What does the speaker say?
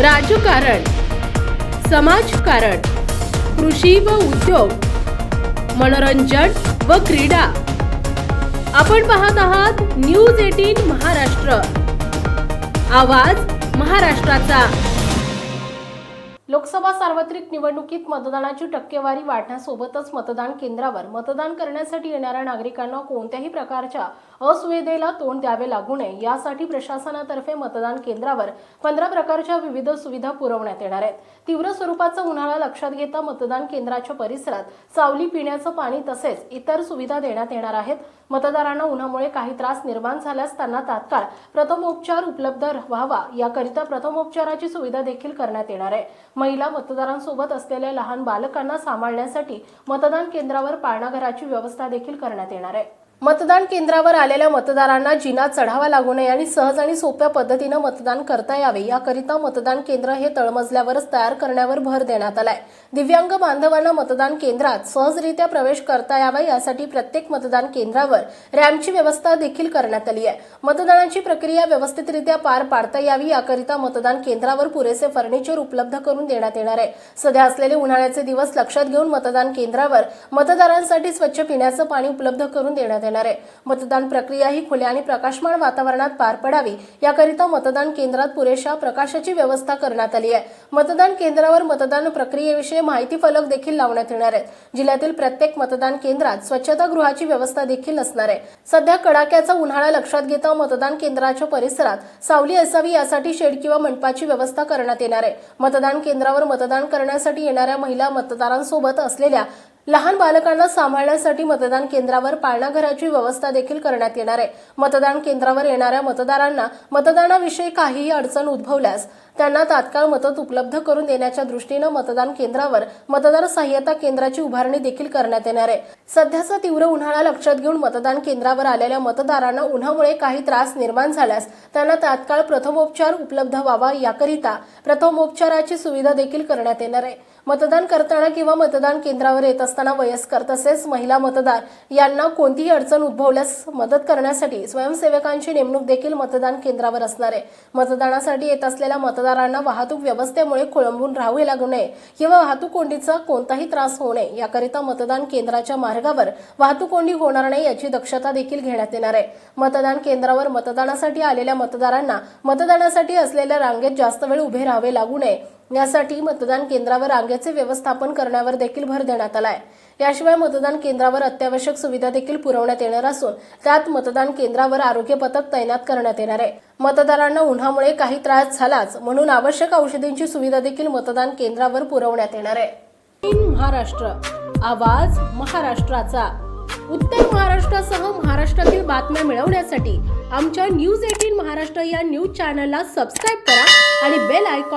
राजकारण समाजकारण कृषी व उद्योग मनोरंजन व क्रीडा. आपण पाहत आहात न्यूज एटीन महाराष्ट्र. आवाज महाराष्ट्राचा. लोकसभा सार्वत्रिक निवडणुकीत मतदानाची टक्केवारी वाढण्यासोबतच मतदान केंद्रावर मतदान करण्यासाठी येणाऱ्या नागरिकांना कोणत्याही प्रकारच्या असुविधेला तोंड द्यावे लागू नये. यासाठी प्रशासनातर्फे मतदान केंद्रावर पंधरा प्रकारच्या विविध सुविधा पुरवण्यात येणार आहेत. तीव्र स्वरूपाचा उन्हाळा लक्षात घेता मतदान केंद्राच्या परिसरात सावली पिण्याचं पाणी तसेच इतर सुविधा देण्यात येणार आहेत. मतदारांना उन्हामुळे काही त्रास निर्माण झाल्यास त्यांना तात्काळ प्रथमोपचार उपलब्ध व्हावा. याकरिता प्रथमोपचाराची सुविधा देखील करण्यात येणार आहे. महिला मतदारांसोबत असलेल्या लहान बालकांना सांभाळण्यासाठी मतदान केंद्रावर पाळणाघराची व्यवस्था देखील करण्यात येणार आहे. मतदान केंद्रावर आलेल्या मतदारांना जिना चढावा लागू नये आणि सहज आणि सोप्या पद्धतीनं मतदान करता यावे. याकरिता मतदान केंद्र हे तळमजल्यावरच तयार करण्यावर भर देण्यात आलाय. दिव्यांग बांधवांना मतदान केंद्रात सहजरित्या प्रवेश करता यावा यासाठी प्रत्येक मतदान केंद्रावर रॅम्पची व्यवस्था देखील करण्यात आली आहे. मतदानाची प्रक्रिया व्यवस्थितरित्या पार पाडता यावी याकरिता मतदान केंद्रावर पुरेसे फर्निचर उपलब्ध करून देण्यात येणार आहे. सध्या असलेले उन्हाळ्याचे दिवस लक्षात घेऊन मतदान केंद्रावर मतदारांसाठी स्वच्छ पिण्याचं पाणी उपलब्ध करून देण्यात येणार आहे मतदान प्रक्रिया ही खुल्या आणि प्रकाशमान वातावरणात पार पडावी. याकरिता मतदान केंद्रात पुरेशा प्रकाशाची व्यवस्था करण्यात आली आहे. मतदान केंद्रावर मतदान प्रक्रियेविषयी माहिती फलक देखील लावण्यात येणार आहेत. जिल्ह्यातील प्रत्येक मतदान केंद्रात स्वच्छतागृहाची व्यवस्था देखील असणार आहे. सध्या कडाक्याचा उन्हाळा लक्षात घेता मतदान केंद्राच्या परिसरात सावली असावी यासाठी शेड किंवा मंडपाची व्यवस्था करण्यात येणार आहे. मतदान केंद्रावर मतदान करण्यासाठी येणाऱ्या महिला मतदारांसोबत असलेल्या लहान बालकांना सांभाळण्यासाठी मतदान केंद्रावर पाळणाघराची व्यवस्था देखील करण्यात येणार आहे. मतदान केंद्रावर येणाऱ्या मतदारांना मतदानाविषयी काहीही अडचण उद्भवल्यास त्यांना तात्काळ मदत उपलब्ध करून देण्याच्या दृष्टीनं मतदान केंद्रावर मतदार सहाय्यता केंद्राची उभारणी देखील करण्यात येणार आहे. सध्याचा तीव्र उन्हाळा लक्षात घेऊन मतदान केंद्रावर आलेल्या मतदारांना उन्हामुळे काही त्रास निर्माण झाल्यास त्यांना तात्काळ प्रथमोपचार उपलब्ध व्हावा याकरिता प्रथमोपचाराची सुविधा देखील करण्यात येणार आहे. मतदान करताना किंवा मतदान केंद्रावर येत असताना वयस्कर तसेच महिला मतदार यांना कोणतीही अडचण उद्भवल्यास मदत करण्यासाठी स्वयंसेवकांची नेमणूक देखील मतदान केंद्रावर असणार आहे. मतदानासाठी येत असलेल्या मतदारांना वाहतूक व्यवस्थेमुळे खोळंबून राहावे लागू नये किंवा वाहतूक कोंडीचा कोणताही त्रास होऊ नये. याकरिता मतदान केंद्राच्या मार्गावर वाहतूक कोंडी होणार नाही याची दक्षता देखील घेण्यात येणार आहे. मतदान केंद्रावर मतदानासाठी आलेल्या मतदारांना मतदानासाठी असलेल्या रांगेत जास्त वेळ उभे राहावे लागू नये. यासाठी मतदान केंद्रावर रांगेचे व्यवस्थापन करण्यावर देखील भर देण्यात आला आहे याशिवाय मतदान केंद्रावर अत्यावश्यक सुविधा देखील पुरवण्यात येणार असून त्यात मतदान केंद्रावर आरोग्य पथक तैनात करण्यात येणार आहे. मतदारांना उन्हामुळे काही त्रास झालाच म्हणून आवश्यक औषधींची सुविधा देखील मतदान केंद्रावर पुरवण्यात येणार आहे. महाराष्ट्र आवाज महाराष्ट्राचा. उत्तर महाराष्ट्रासह महाराष्ट्रातील बातम्या मिळवण्यासाठी आमच्या न्यूज एटीन महाराष्ट्र या न्यूज चॅनलला सबस्क्राईब करा आणि बेल आयकॉन